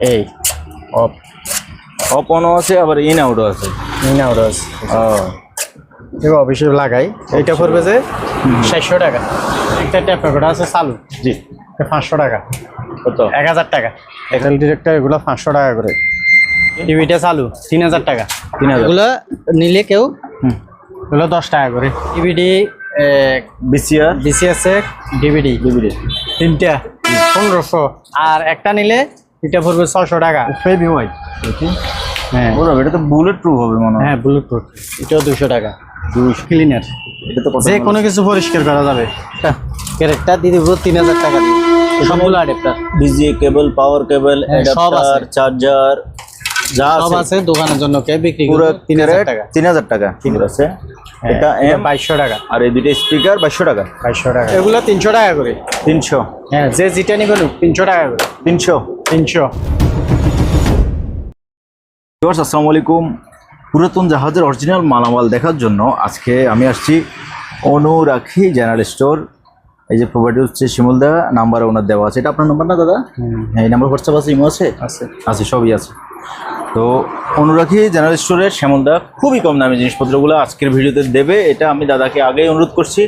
এই of of অনও আছে আবার ইন আউটও আছে। ইনাউরাস ও এবার অফিসে লাগাই। এইটা পড়বে যে চারশো টাকা। একটা ট্যাপ রেকর্ড আছে চালু। জি। পাঁচশো টাকা। কত? এক হাজার টাকা। এক্সেল ডিরেক্টর এগুলো পাঁচশো টাকা করে। টিভিটা চালু তিন হাজার টাকা। তিন হাজার। এগুলো নিলে কেউ হুম। এগুলো দশ টাকা করে। DVD VCR? আছে ডিভিডি ডিভিডি তিনটা পনেরোশো। আর একটা নিলে এটা পড়বে ছশো টাকা। হেভি হোয়াইট হ্যাঁ। বলো এটা তো বুলেট প্রুফ হবে মনে হয়। হ্যাঁ বুলেট প্রুফ এটাও দুশো টাকা। দুশো ক্লিনার এটা তো যে কোনো কিছু পরিষ্কার করা যাবে। ক্যারেক্টার দিয়ে দিব তিন হাজার টাকা সবগুলো adapter VGA cable power cable. Adapter charger যা সব আছে। দোকানের জন্য। কে বিক্রি পুরো করবে? তিন হাজার টাকা। তিন হাজার টাকা পুরো আছে। হ্যাঁ, এটা এম বাইশশো টাকা। আর এই দুটো স্পিকার বাইশশো টাকা। বাইশশো টাকা। এগুলো তিনশো টাকা করে। তিনশো। হ্যাঁ যে যেটা নিবে নিক, তিনশো টাকা করে। তিনশো। তিনশো। আসসালামু আলাইকুম। পুরাতন জাহাজের অরিজিনাল মালামাল দেখার জন্য আজকে আমি আসছি অনুরাখি জেনারেল স্টোর এই যে প্রোভাইডার হচ্ছে শিমুলদা নাম্বার ওনার দেওয়া আছে। এটা আপনার নাম্বার না দাদা? হ্যাঁ এই নাম্বার হোয়াটসঅ্যাপ আছে ইমো আছে? আছে। আছে সবই আছে। তো অনুরাখি জেনারেল স্টোরের শ্যামলদা খুবই কম দামি জিনিসপত্রগুলো আজকের ভিডিওতে দেবে। এটা আমি দাদাকে আগেই অনুরোধ করছি।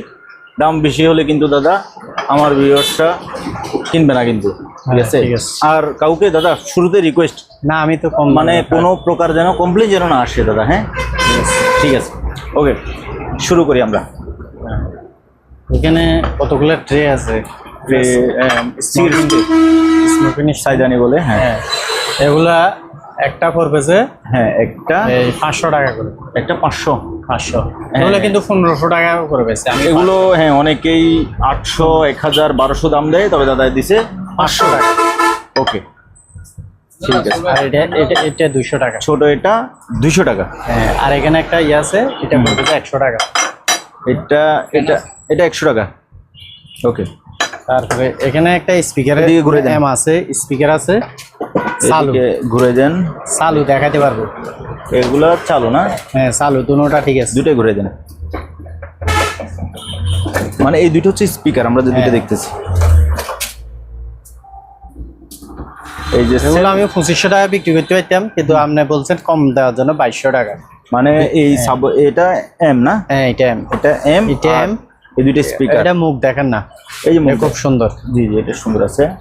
দাম বেশি হলে কিন্তু দাদা আমার ভিউয়ার্সটা কিনবে না কিন্তু ঠিক হ্যাঁ, আছে? আর কাউকে দাদা শুরুতে রিকোয়েস্ট না আমি তো কম মানে কোনো প্রকার যেন কমপ্লেন যেন না আসে দাদা হ্যাঁ? ঠিক আছে। ওকে শুরু করি আমরা। এখানে কতগুলো ট্রে আছে? স্মোকিং সাইদানি বলে হ্যাঁ। হ্যাঁ। এগুলা একটা পড়বে যে হ্যাঁ একটা এই পাঁচশো টাকা করে। একটা পাঁচশো। পাঁচশো। এগুলো কিন্তু পনেরোশো টাকা করে বেছে আমি এগুলো হ্যাঁ অনেকেই আটশো এক হাজার বারোশো দাম দেয় তবে দাদা দিছে পাঁচশো টাকা। ওকে। ঠিক আছে। আর এটা এটা এটা দুশো টাকা। ছোট এটা দুইশো টাকা। হ্যাঁ আর এখানে একটা ইয়ে আছে এটা পড়বে একশো টাকা। এটা এটা এটা একশো টাকা। ওকে। তারপরে এখানে একটা স্পিকারের এদিকে ঘুরে। এম আছে স্পিকার আছে। এদিকে ঘুরে দেন। চালু দেখাতে পারব। এগুলা চালু না? হ্যাঁ চালু দুটোটা ঠিক আছে। দুটোই ঘুরে দেন। মানে এই দুটো হচ্ছে স্পিকার আমরা যে দুটো হ্যাঁ। দেখতেছি। এই যে এগুলো আমি পঁচিশশো টাকা বিক্রি করতে পারতাম কিন্তু আপনি বলছেন কম দেওয়ার জন্য বাইশশো টাকা। মানে এই সাব এটা এম না? হ্যাঁ এটা এম এটা এম এটা M, এই দুটো স্পিকার এটা মুখ দেখেন না। এই যে মুখ খুব সুন্দর। জি জি এটা সুন্দর আছে। হ্যাঁ,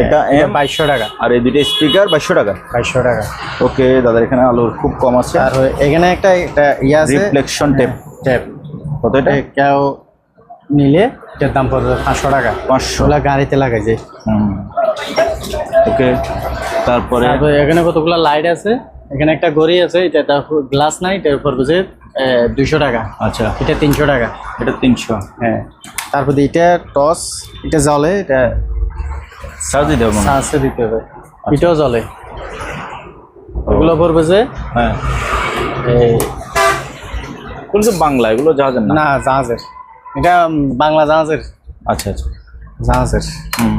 এটা এম বাইশশো টাকা। আর এই দুটো স্পিকার বাইশশো টাকা? বাইশশো টাকা। ওকে দাদার এখানে আলোর খুব কম আছে। আর এখানে একটা একটা ইয়ে আছে। রিফ্লেকশন টেপ ট্যাপ কত এটা? কেউ নিলে এটার দাম পড়বে পাঁচশো টাকা। পাঁচশো। ওগুলা গাড়িতে লাগাই যায় ওকে তারপরে? তারপরে এখানে কতগুলো লাইট আছে? এখানে একটা গড়ি আছে এটা গ্লাস নাই এটা পড়বে যে দুইশো টাকা। আচ্ছা। এটা তিনশো টাকা। এটা তিনশো। হ্যাঁ। তারপরে এটা টস এটা জলে এটা চার্জ দিতে হবে দিতে হবে। এটাও জলে ওগুলো পড়বে যে? হ্যাঁ। এগুলো তো বাংলা? এগুলো জাহাজের না? জাহাজের। এটা বাংলা জাহাজের। আচ্ছা আচ্ছা। জাহাজের। হুম।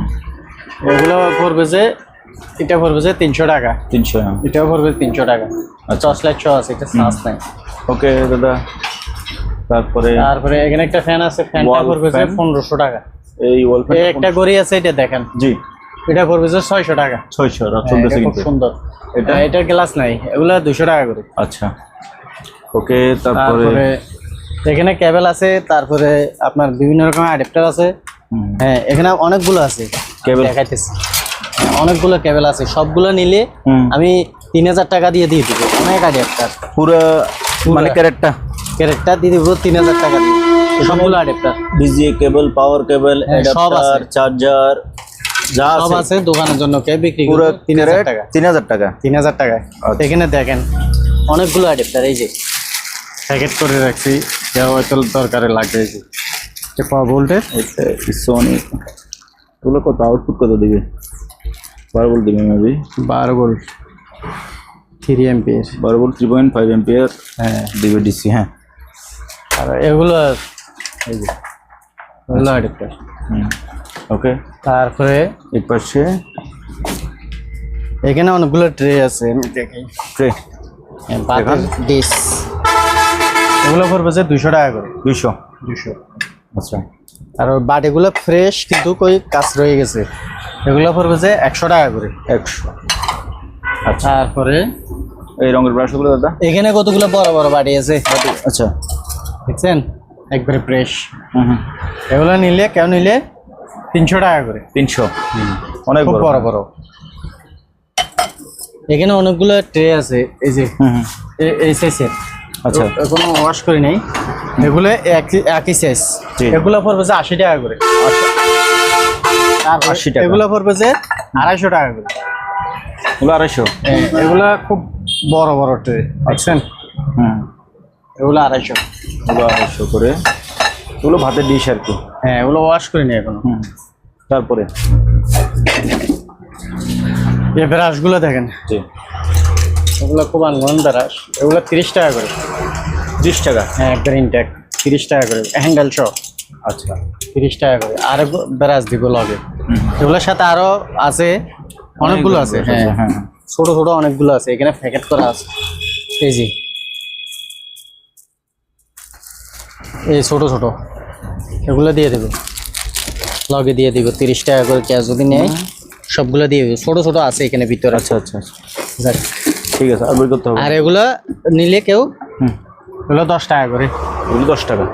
এগুলো পড়বে যে এটা পড়বে যে তিনশো টাকা। তিনশো হ্যাঁ। এটাও পড়বে তিনশো টাকা। আচ্ছা। টর্চ লাইট সহ আছে এটা চার্জ নাই। ওকে দাদা। তারপরে? তারপরে এখানে একটা ফ্যান আছে ফ্যানটা পড়বে যে পনেরোশো টাকা। এই ওয়াল একটা গড়ি আছে এটা দেখেন। জি। এটা পড়বে যে ছয়শো টাকা। ছয়শো হ্যাঁ, চলতেছে এটা কিন্তু। সুন্দর। এটা? এটা এটার গ্লাস নাই। এগুলো দুশো টাকা করে আচ্ছা। ওকে তারপরে? এখানে কেবল আছে তারপরে আপনার বিভিন্ন রকমের অ্যাডাপ্টার আছে। হ্যাঁ এখানে অনেকগুলো আছে। Cable? দেখাইতেছি। হ্যাঁ, অনেকগুলো কেবল আছে। সবগুলো নিলে আমি তিন হাজার টাকা দিয়ে দিয়ে দিব। অনেক অ্যাডাপ্টার পুরো মানে ক্যারেটটা? ক্যারেক্টার দিয়ে দিব তিন হাজার টাকা দিয়ে। সবগুলো adapter VGA cable power cable adapter charger যা সব আছে। দোকানের জন্য কে বিক্রি পুরো করবে? তিন হাজার ক্যারেট টাকা তিন হাজার টাকা। তিন হাজার টাকা আচ্ছা। এখানে দেখেন অনেকগুলো অ্যাডাপ্টার এই যে। প্যাকেট করে রাখছি কেউ হয়তো দরকারে লাগবে এই যে। এটা পাওয়া ভোল্টের সোনি এগুলো কত? আউটপুট কত দিবে? বারো বল দিবে মেবি বারো ভোল্ট থ্রি এমপিএর বারো বল থ্রি পয়েন্ট ফাইভ এম্পিয়ার হ্যাঁ। দিবে ডিসি হ্যাঁ। আর এগুলো এই যে। এগুলো অ্যাডাপ্টার ওকে। তারপরে এই পাশে এখানে অনেকগুলো ট্রে আছে। আমি দেখি ট্রে। ডিস। এগুলো যে দুশো টাকা করে। দুশো আচ্ছা। আর ওই বাটিগুলো ফ্রেশ কিন্তু কই কাজ রয়ে গেছে। এগুলো পড়বে যে একশো টাকা করে। একশো। আচ্ছা। তারপরে এই রঙের ব্রাশগুলো দাদা? এখানে কতগুলো বড় বড় বাটি আছে? আচ্ছা। দেখছেন? একবারে ফ্রেশ এগুলো নিলে কেউ নিলে তিনশো টাকা করে। তিনশো? অনেক বড়। বড় এখানে অনেকগুলো ট্রে আছে এই যে এই সাইজের আচ্ছা। এখনও ওয়াশ করি নাই। এগুলো একই সাইজ। এগুলো পড়বে যে আশি টাকা করে। তারপর 80 টাকা। এগুলো পড়বে যে আড়াইশো টাকা করে। এগুলো আড়াইশো? এ- এগুলো খুব বড় বড় ট্রে দেখছেন? হুম এগুলো আড়াইশো। এগুলো আড়াইশো করে। এগুলো ভাতের ডিশ আর কি। হ্যাঁ এগুলো ওয়াশ করি নি এখনও তারপরে? এই ব্রাশগুলো দেখেন। জি। এগুলো খুব আনগন ব্রাশ। এগুলো তিরিশ টাকা করে। ত্রিশ টাকা? হ্যাঁ গ্রিন ট্যাগ তিরিশ টাকা করে। হ্যান্ডেল সহ। আচ্ছা। তিরিশ টাকা করে। আর ব্রাশ দিব লগে। এগুলোর সাথে আরও আছে অনেকগুলো আছে। হ্যাঁ হ্যাঁ। ছোট ছোট অনেকগুলো আছে। এখানে প্যাকেট করা আছে। এই যে। এই ছোট ছোট এগুলো দিয়ে দেবো। লগে দিয়ে দিব তিরিশ টাকা করে ক্যাশ যদি নেয় সবগুলো দিয়ে দেবো। ছোট ছোট আছে এখানে ভিতরে। আচ্ছা আচ্ছা আচ্ছা। যাক। ঠিক আছে আর করতে হবে। আর এগুলো নিলে কেউ হুম। এগুলো দশ টাকা করে। এগুলো দশ টাকা?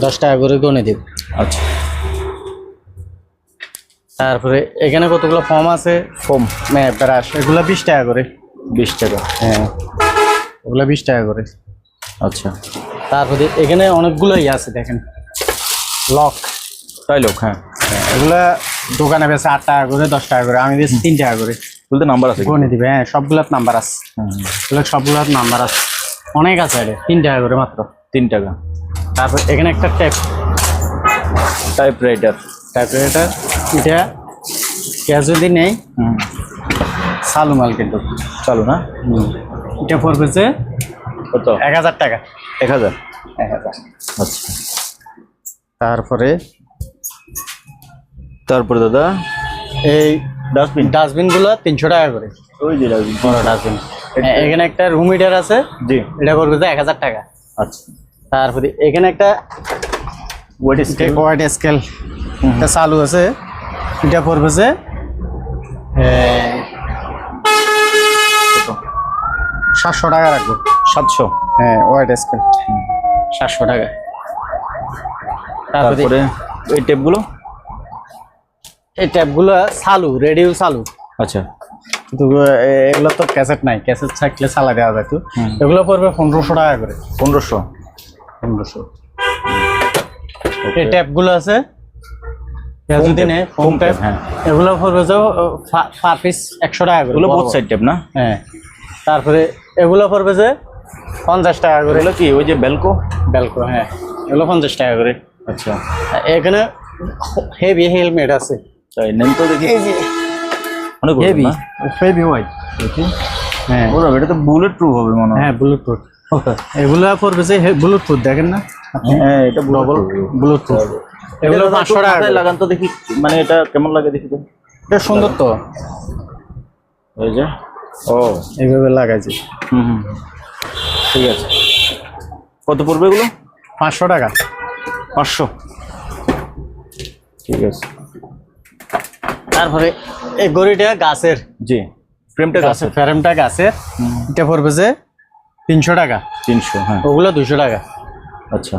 দশ টাকা করে গনে দেব। আচ্ছা। তারপরে এখানে কতগুলো ফর্ম আছে? ফোম ব্রাশ এগুলো বিশ টাকা করে। বিশ টাকা। হ্যাঁ। ওগুলো বিশ টাকা করে। আচ্ছা। তারপরে এখানে অনেকগুলো ইয়ে আছে দেখেন। লক। তাই লোক হ্যাঁ। এগুলা দোকানে বেছে আট টাকা করে দশ টাকা করে আমি দিয়েছি তিন টাকা করে। বলতে নাম্বার আছে কি? দিবে হ্যাঁ সবগুলোর নাম্বার আছে। সবগুলোর নাম্বার আছে। অনেক আছে এটা তিন টাকা করে মাত্র। তিন টাকা। তারপর এখানে একটা ট্যাপ। টাইপ রাইটার তারপরে এটা এটা ক্যাশ যদি নেই। হুম। চালু মাল কিন্তু। চালু না? এটা পড়বে যে কত? এক হাজার টাকা। এক হাজার? এক হাজার। আচ্ছা। তারপরে? তারপরে দাদা? এই ডাস্টবিন। ডাস্টবিনগুলো তিনশো টাকা করে। ওই যে ডাস্টবিন। বড় ডাস্টবিন। হ্যাঁ, এখানে একটা রুম হিটার আছে। জি। এটা করবে যে এক হাজার টাকা। আচ্ছা। তারপরে এখানে একটা ওয়েট স্কেল ওয়াইড স্কেল এটা চালু আছে। এটা পড়বে যে সাতশো টাকা রাখব। সাতশো। হ্যাঁ ওয়াইড স্কেল সাতশো টাকা। তারপরে এই টেপগুলো? এই ট্যাপগুলো চালু রেডিও চালু আচ্ছা। কিন্তু এগুলো তো ক্যাসেট নাই। ক্যাসেট থাকলে চালা দেওয়া যায় তো। এগুলো পড়বে পনেরোশো টাকা করে। পনেরোশো। পনেরোশো। এই ট্যাপগুলো আছে। ফোম ট্যাপ হ্যাঁ। এগুলো পড়বে যে পার পিস একশো টাকা করে বোথ সাইড টেপ না? হ্যাঁ। তারপরে এগুলো পড়বে যে পঞ্চাশ টাকা করে। এগুলো কি? ওই যে বেলকো বেলকো হ্যাঁ। এগুলো পঞ্চাশ টাকা করে। আচ্ছা। এখানে হেভি হেলমেট আছে। তাই নেন তো দেখি। অনেক হেভি হেভি হোয়াইট দেখি। হ্যাঁ। ওরা এটা তো বুলেট প্রুফ হবে মনে হয়। হ্যাঁ এগুলো যে দেখেন না? হ্যাঁ এটা ডবল bulletproof। ব্লুটুথ এগুলো পাঁচশো টাকা লাগান তো দেখি মানে এটা কেমন লাগে দেখি তো? এটা সুন্দর তো। এই যে। ও। এইভাবে লাগাইছি। হুম হুম। ঠিক আছে। কত পড়বে এগুলো? পাঁচশো টাকা। পাঁচশো। ঠিক আছে। তারপরে এই গড়িটা গাছের। জি ফ্রেমটা গাছের ফ্রেমটা গাছের। এটা পড়বে যে তিনশো টাকা। তিনশো হ্যাঁ। ওগুলো দুশো টাকা। আচ্ছা।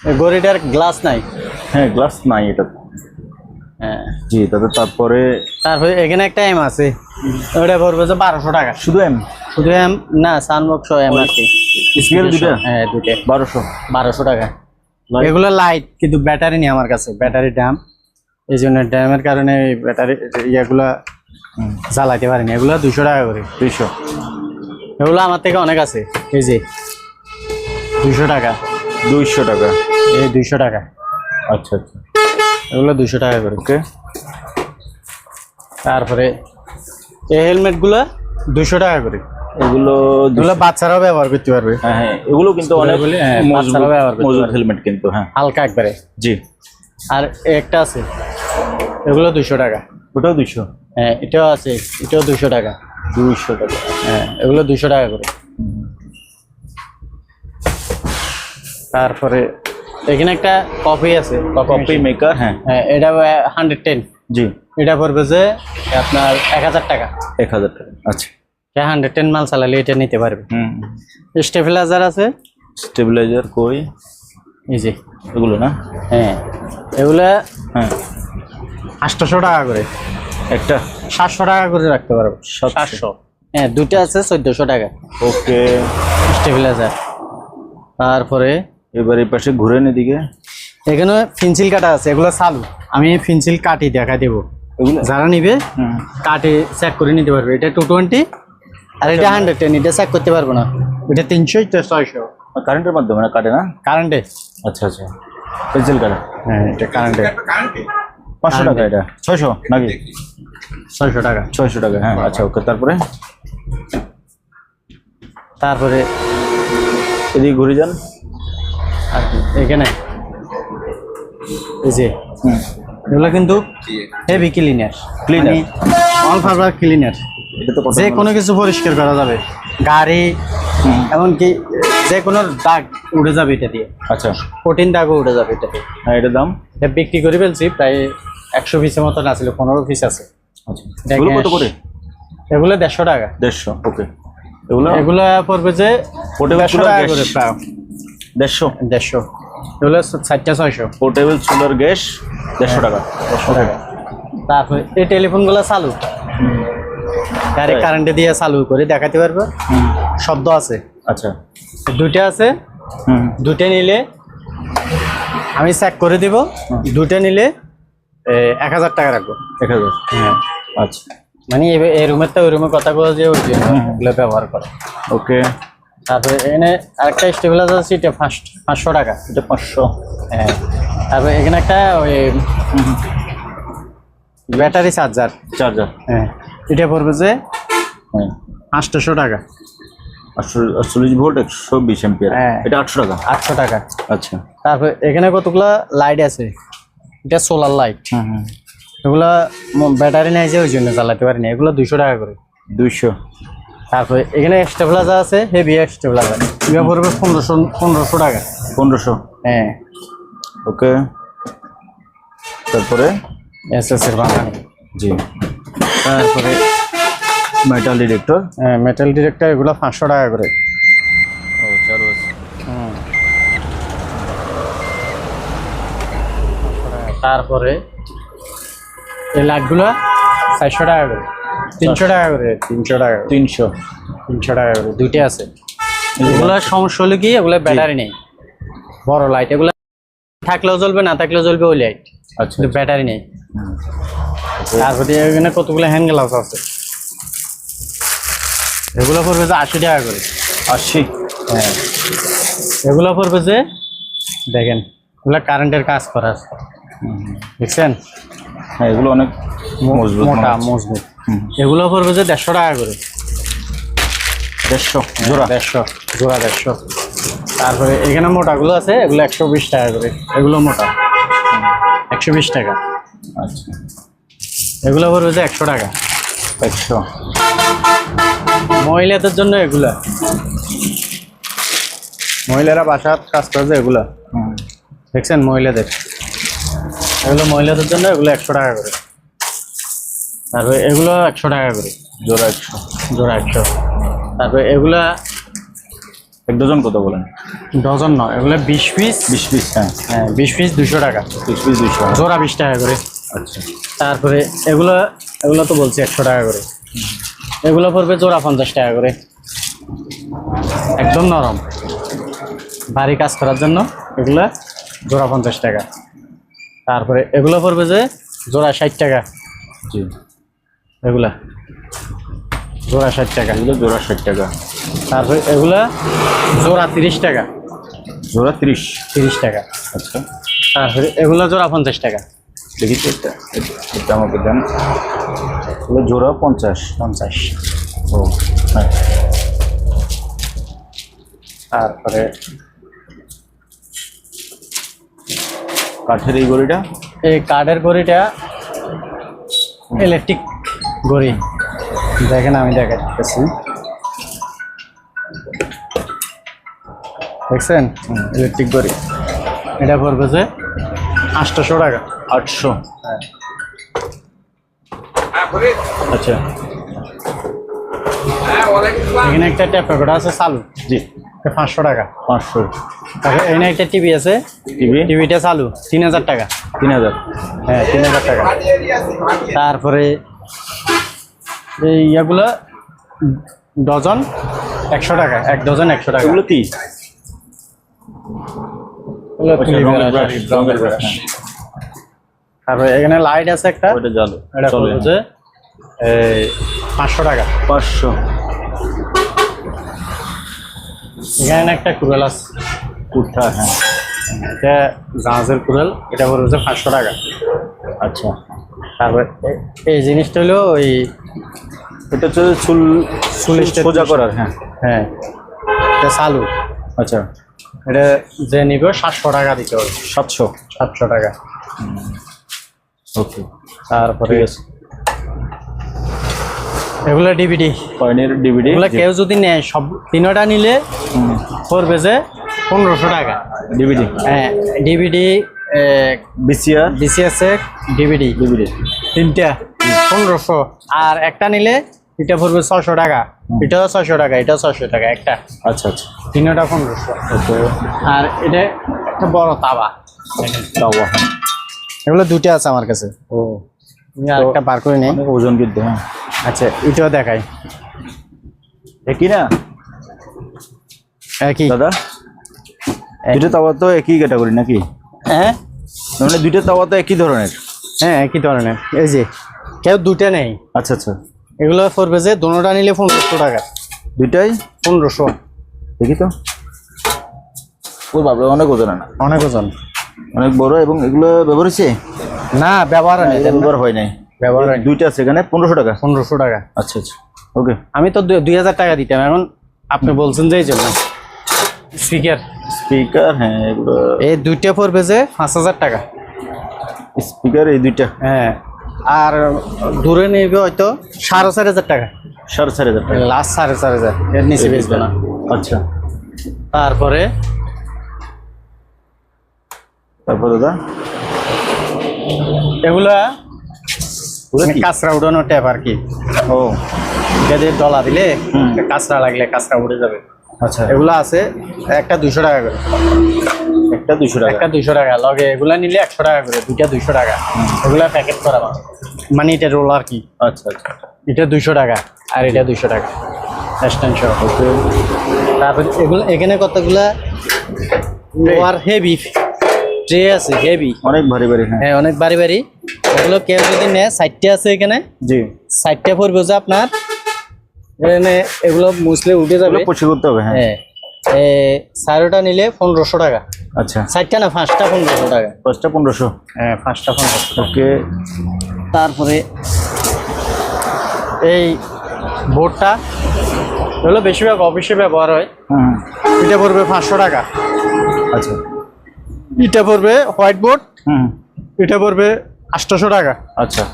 এই গড়িটার গ্লাস নাই। হ্যাঁ গ্লাস নাই এটা। জি তাতে তারপরে তারপরে এখানে একটা এম আছে। ওটা পড়বে যে বারোশো টাকা। শুধু এম শুধু এম না সানবক্স এম আর কি। স্কেল দুটা হ্যাঁ দুটো বারোশো। বারোশো টাকা? এগুলো লাইট কিন্তু ব্যাটারি নেই আমার কাছে ব্যাটারি ড্যাম এই জন্য ড্যামের কারণে ব্যাটারি ইয়েগুলা জ্বালাইতে পারিনি। এগুলো দুশো টাকা করে। দুইশো। এগুলো আমার থেকে অনেক আছে। এই যে দুশো টাকা। দুইশো টাকা। এই দুইশো টাকা। আচ্ছা আচ্ছা। এগুলো দুশো টাকা করে ওকে তারপরে এই হেলমেটগুলো দুশো টাকা করে। এগুলো। এগুলো বাচ্চারাও ব্যবহার করতে পারবে। হ্যাঁ হ্যাঁ এগুলো কিন্তু অনেক হ্যাঁ, মজবুত বাচ্চারা ব্যবহার মজবুত হেলমেট কিন্তু হ্যাঁ। হালকা একবারে। জি। আর একটা আছে এগুলো দুশো টাকা। ওটাও দুইশো? হ্যাঁ এটাও আছে এটাও দুশো টাকা। দুইশো টাকা। হ্যাঁ এগুলো দুশো টাকা করে। তারপরে এখানে একটা কপি আছে। কপি মেকার হ্যাঁ। হ্যাঁ এটা হান্ড্রেড টেন জি। এটা পড়বে যে আপনার এক হাজার টাকা। এক হাজার টাকা আচ্ছা। হান্ড্রেড টেন মাল চালালে এটা নিতে পারবে। হুম। স্টেবিলাইজার আছে? স্টেবিলাইজার কই? এই যে। এগুলো না? হ্যাঁ। এগুলা হ্যাঁ। আটশোশো টাকা করে। একটা? সাতশো টাকা করে রাখতে পারব। সাতশো। সাতশো। হ্যাঁ দুইটা আছে চোদ্দোশো টাকা। ওকে। স্টেবিলাইজার তারপরে এবার এই পাশে ঘুরেন এদিকে। এখানে ফিনসিল কাটা আছে এগুলো চালু। আমি ফিনসিল কাটি দেখা দেবো। যারা নিবে কাটে চেক করে নিতে পারবে। এটা টু টোয়েন্টি আর এটা হান্ড্রেড টেন এটা চেক করতে পারব না। এটা তিনশো এটা ছয়শো। কারেন্টের মাধ্যমে না কাটে না? কারেন্টে আচ্ছা আচ্ছা। পেন্সিল কাটা? হ্যাঁ এটা কারেন্টে পাঁচশো টাকা এটা? ছয়শো নাকি? ছয়শো টাকা। ছয়শো টাকা হ্যাঁ আচ্ছা ওকে তারপরে? তারপরে এদিকে ঘুরে যান। আর কি, এখানে এই যে। এগুলো কিন্তু heavy cleaner Cleaner? All fibre cleaner যে কোনো কিছু পরিষ্কার করা যাবে। গাড়ি এমনকি যে কোনো দাগ উড়ে যাবে এটা দিয়ে। আচ্ছা। কঠিন দাগও উড়ে যাবে এটা দিয়ে। হ্যাঁ এটার দাম? এটা বিক্রি করে ফেলছি প্রায় একশো পিসের মতন আছিল পনেরো পিস আছে। আচ্ছা। এগুলো কত করে? এগুলো দেড়শো টাকা। দেড়শো ওকে। এগুলো? এগুলো পড়বে যে দেড়শো টাকা করে প্রায়। দেড়শো? দেড়শো। এগুলো চারটা ছয়শো। পোর্টেবল সোলার গ্যাস দেড়শো টাকা। দেড়শো টাকা। তারপরে এই টেলিফোনগুলো চালু? ডাইরেক্ট কারেন্টে দিয়ে চালু করে দেখাতে পারব? শব্দ আছে। আচ্ছা। দুইটা আছে। হুম। দুইটা নিলে আমি চেক করে দিব। দুইটা নিলে এক হাজার টাকা রাখব। এক হাজার। হ্যাঁ। আচ্ছা। মানে এই- এই রুমের তো ওই রুমে কথা বলে যে ওই ব্যবহার করে। ওকে তারপরে এখানে আরেকটা স্টেবিলাইজার আছে এটা পাঁচ পাঁচশো টাকা এটা পাঁচশো হ্যাঁ। তারপরে এখানে একটা ওই ব্যাটারি চার্জার চার্জার হ্যাঁ এটা পড়বে যে হ্যাঁ। আটশোশো টাকা। আটচল্লিশ ভোল্ট একশো বিশ এম্পিয়ার হ্যাঁ। এটা আটশো টাকা? আটশো টাকা। আচ্ছা। তারপরে এখানে কতগুলা লাইট আছে? এটা সোলার লাইট হুম হুম এগুলা ব্যাটারি নাই যে ওই জন্য চালাতে পারি না এগুলো দুইশো টাকা করে। দুইশো। তারপরে এখানে স্টেবিলাইজার আছে হেভি স্টেবিলাইজার এগুলো পড়বে পনেরোশো পনেরোশো টাকা। পনেরোশো? হ্যাঁ। ওকে। তারপরে? এস এস এর বানানো। জি। তারপরে মেটাল ডিটেক্টর মেটাল ডিরেক্টর এগুলো পাঁচশো টাকা করে। ও চালু আছে তারপরে এই লাইটগুলো চারশো টাকা করে। তিনশো টাকা করে। তিনশো টাকা তিনশো। তিনশো টাকা করে। দুইটা আছে। এগুলো সমস্যা হলো কি এগুলো ব্যাটারি নেই। বড় লাইট এগুলো থাকলেও জ্বলবে না থাকলেও জ্বলবে ওই লাইট আচ্ছা। ব্যাটারি নেই। তারপরে এখানে কতগুলো হ্যান্ড গ্লাভস আছে? এগুলো পড়বে যে আশি টাকা করে। আশি। হ্যাঁ। এগুলো পড়বে যে দেখেন এগুলো কারেন্টের কাজ করা আছে। দেখছেন? হ্যাঁ এগুলো অনেক মজবুত মোটা মজবুত। এগুলো পড়বে যে দেড়শো টাকা করে। দেড়শো জোড়া। দেড়শো জোড়া দেড়শো। তারপরে এখানে মোটাগুলো আছে এগুলো একশো বিশ টাকা করে। এগুলো মোটা। একশো বিশ টাকা। আচ্ছা। এগুলো পড়বে যে একশো টাকা। একশো। মহিলাদের জন্য এগুলা। মহিলারা বাসার কাজ করছে এগুলা। দেখছেন মহিলাদের। এগুলো মহিলাদের জন্য এগুলো একশো টাকা করে। তারপরে এগুলো একশো টাকা করে। জোড়া একশো। জোড়া একশো। তারপরে এগুলা এক ডজন কত বলেন? ডজন নয় এগুলো বিশ পিস। বিশ পিস হ্যাঁ। হ্যাঁ বিশ পিস দুশো টাকা। বিশ পিস দুইশো জোড়া বিশ টাকা করে। আচ্ছা। তারপরে এগুলো এগুলো তো বলছি একশো টাকা করে। এগুলো পড়বে জোড়া পঞ্চাশ টাকা করে। একদম নরম। ভারী কাজ করার জন্য এগুলো জোড়া পঞ্চাশ টাকা। তারপরে এগুলো পড়বে যে জোড়া ষাট টাকা। জি। এগুলা? জোড়া ষাট টাকা। এগুলো জোড়া ষাট টাকা। তারপরে এগুলা জোড়া তিরিশ টাকা। জোড়া ত্রিশ। তিরিশ টাকা। আচ্ছা। তারপরে এগুলো জোড়া পঞ্চাশ টাকা। দেখি তো এটা। এটা আমাকে দেন। এগুলো জোড়া পঞ্চাশ। পঞ্চাশ। ও হ্যাঁ। তারপরে কাঠের এই গড়িটা এই কার্ডের ঘড়িটা ইলেকট্রিক ঘড়ি দেখেন আমি দেখাচ্ছি দেখছেন? ইলেকট্রিক ঘড়ি এটা পড়বে যে আটশোশো টাকা। আটশো। আচ্ছা। এখানে একটা ট্যাপ রেকর্ড আছে চালু। জি। পাঁচশো টাকা। পাঁচশো। তারপরে এখানে একটা টিভি আছে। টিভি টিভিটা চালু। তিন হাজার টাকা। তিন হাজার। হ্যাঁ তিন হাজার টাকা। তারপরে এই ইয়াগুলো ডজন একশো টাকা এক ডজন একশো টাকা। এগুলো brush। brush, তারপরে এখানে লাইট আছে একটা ওটা জালো এটা হচ্ছে এই পাঁচশো টাকা। পাঁচশো। এখানে একটা কুড়াল আছে। কুর্তা হ্যাঁ। এটা জাহাজের কুড়াল এটা পড়বে পাঁচশো টাকা। আচ্ছা। তারপরে এই জিনিসটা হলো ওই এটা হচ্ছে চুল চুল সোজা করার হ্যাঁ। হ্যাঁ। এটা চালু। আচ্ছা। এটা যে নিবে সাতশো টাকা দিতে হবে। সাতশো? সাতশো টাকা। ওকে। তারপরে এগুলো ডিভিডি। কয়েনের ডিভিডি? এগুলো কেউ যদি নেয় সব তিনটা নিলে পড়বে যে পনেরোশো টাকা। ডিভিডি হ্যাঁ ডিভিডি বিসিআর ডিসিএস ডিভিডি ডিভিডি তিনটা পনেরোশো। আর একটা নিলে এটা পড়বে ছশো টাকা। এটাও ছশো টাকা এটাও ছশো টাকা একটা। আচ্ছা আচ্ছা। তিনটা পনেরোশো। আর এটা একটা বড় তাওয়া। দেখেন। তাওয়া। এগুলো দুটো আছে আমার কাছে। ও। আর একটা বার করে নেই। ওজন কিন্তু হ্যাঁ। আচ্ছা এটাও দেখাই। একই না? একই। দাদা? দুটো তাওয়া তো একই ক্যাটাগরি নাকি? হ্যাঁ? মানে দুটো তাওয়া তো একই ধরনের। হ্যাঁ একই ধরনের। এই যে কেউ দুটো নেই। আচ্ছা আচ্ছা। এগুলো পড়বে যে দোনোটা নিলে পনেরোশো টাকা। দুইটাই? পনেরোশো। দেখি তো। ওর বাবা অনেক ওজন না। অনেক ওজন। অনেক বড় এবং এগুলো ব্যবহার হয়েছে? না ব্যবহার এটা ব্যবহার হয় নাই। ব্যবহার হয় দুইটা আছে এখানে পনেরোশো টাকা। পনেরোশো টাকা। আচ্ছা আচ্ছা। ওকে আমি তো দুই- দুই হাজার টাকা দিতাম এখন আপনি বলছেন যে এই জন্য। স্পিকার। স্পিকার হ্যাঁ এগুলো এই দুইটা পড়বে যে পাঁচ হাজার টাকা। স্পিকার এই দুইটা। হ্যাঁ আর দূরে নেবে হয়তো সাড়ে চার হাজার টাকা। সাড়ে চার হাজার টাকা। লাস্ট সাড়ে চার হাজার এর নিচে বেচবে না। আচ্ছা। তারপরে তারপর দাদা? এগুলা কি? কাঁচরা উঠানো ট্যাপ আর কি। ও। এটা দিয়ে ডলা দিলে। কাঁচরা লাগলে কাঁচরা উড়ে যাবে। আচ্ছা। এগুলো আছে একটা দুশো টাকা করে। একটা দুশো টাকা। একটা দুশো টাকা। লগে এগুলা নিলে একশো টাকা করে দুইটা দুইশো টাকা। এগুলা প্যাকেট করা মানে এটা রোল আর কি? আচ্ছা আচ্ছা। এটা দুইশো টাকা আর এটা দুইশো টাকা। সহ তারপর এগুলো এখানে কতগুলা? লোয়ার হেভি ট্রে আছে হেভি অনেক ভারী ভারী হ্যাঁ। হ্যাঁ অনেক বাড়ি বাড়ি এগুলো কেউ যদি নেয় সাইডটা আছে এখানে। জি। সাইডটা পড়বে যে আপনার এখানে এগুলো মুসলে উঠে যাবে। পরিষ্কার করতে হবে হ্যাঁ। হ্যাঁ। সাড়েটা নিলে পনেরোশো টাকা। আচ্ছা। সাইডটা না পাঁচটা পনেরোশো টাকা। পাঁচটা পনেরোশো? হ্যাঁ পাঁচটা পনেরোশো ওকে। তারপরে এই বোর্ডটা এগুলো বেশিরভাগ অফিসে ব্যবহার হয়। এটা পড়বে পাঁচশো টাকা। আচ্ছা। এটা পড়বে হোয়াইট বোর্ড। এটা পড়বে আটশোশো টাকা। আচ্ছা।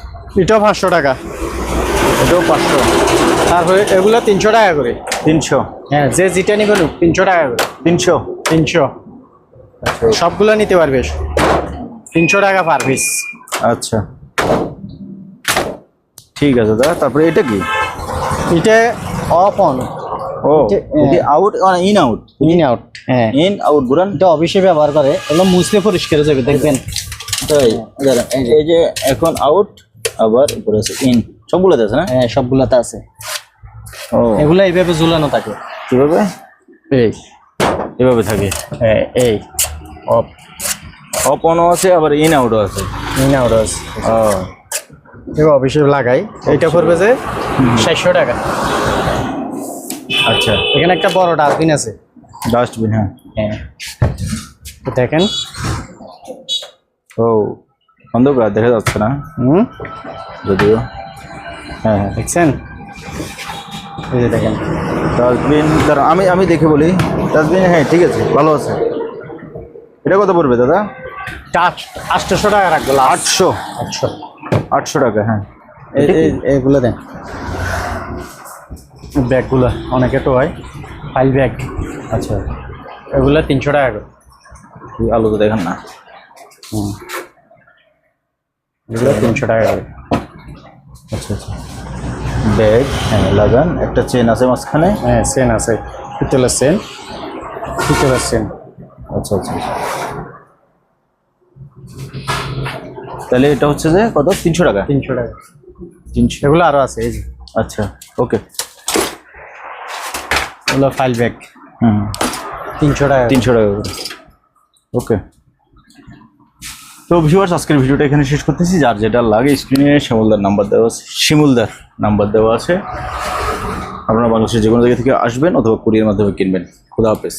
এটাও পাঁচশো টাকা। এটাও পাঁচশো। তারপরে এগুলো তিনশো টাকা করে। তিনশো। হ্যাঁ যে যেটা নিবেন তিনশো টাকা করে। তিনশো। তিনশো। সবগুলো নিতে পারবে। তিনশো টাকা পার পিস আচ্ছা। ঠিক আছে দাদা তারপরে এটা কি? এটা off on O out in out in out হ্যাঁ। ইন আউট ঘুরান এটা অফিসে ব্যবহার করে। এগুলো মুসলে পরিষ্কার হয়ে যাবে দেখবেন। তাই এই যে- এই যে এখন আউট আবার উপরে আছে ইন সবগুলোতে আছে না? হ্যাঁ সবগুলাতে আছে। ও। এগুলো এইভাবে ঝুলানো থাকে। কীভাবে? এই। এভাবে থাকে। হ্যাঁ এই। অফ। অফ অনও আছে আবার ইন আউটও আছে। ইন আউট আছে। ও। এগুলো অফিসে লাগাই। এটা পড়বে যে চারশো টাকা। আচ্ছা। এখানে একটা বড় ডাস্টবিন আছে। ডাস্টবিন হ্যাঁ। হ্যাঁ। দেখেন। ও। অন্ধকার দেখা যাচ্ছে না। হুম। যদিও। হ্যাঁ হ্যাঁ। দেখছেন? এই যে দেখেন। ডাস্টবিন দাঁড়া আমি আমি দেখে বলি। ডাস্টবিন হ্যাঁ ঠিক আছে ভালো আছে। এটা কত পড়বে দাদা? আটশোশো টাকা রাখব আটশো। আটশো। আটশো টাকা হ্যাঁ। এইগুলো দেন। ব্যাগগুলো অনেকে তো হয়। File bag. আচ্ছা। এগুলো তিনশো টাকা আলু তো দেখেন না। হুম। এগুলো তিনশো টাকা আচ্ছা আচ্ছা। ব্যাগ হ্যাঁ লাগান একটা চেন আছে মাঝখানে? হ্যাঁ চেন আছে। পিতলের চেন পিতলের চেন আচ্ছা আচ্ছা আচ্ছা। তাহলে এটা হচ্ছে যে কত? তিনশো টাকা? তিনশো টাকা। তিনশো। এগুলো আরও আছে এই যে। আচ্ছা ওকে। এগুলো ফাইল ব্যাগ হুম। তিনশো টাকা। তিনশো টাকা ওকে। তো ভিউয়ার্স আজকের ভিডিওটা এখানে শেষ করতেছি। যার যেটা লাগে স্ক্রিনে শিমুলদার নাম্বার দেওয়া আছে। শিমুলদার নাম্বার দেওয়া আছে। আপনারা বাংলাদেশের যে কোনো জায়গা থেকে আসবেন অথবা কুরিয়ার মাধ্যমে কিনবেন। খুদা হাফেজ।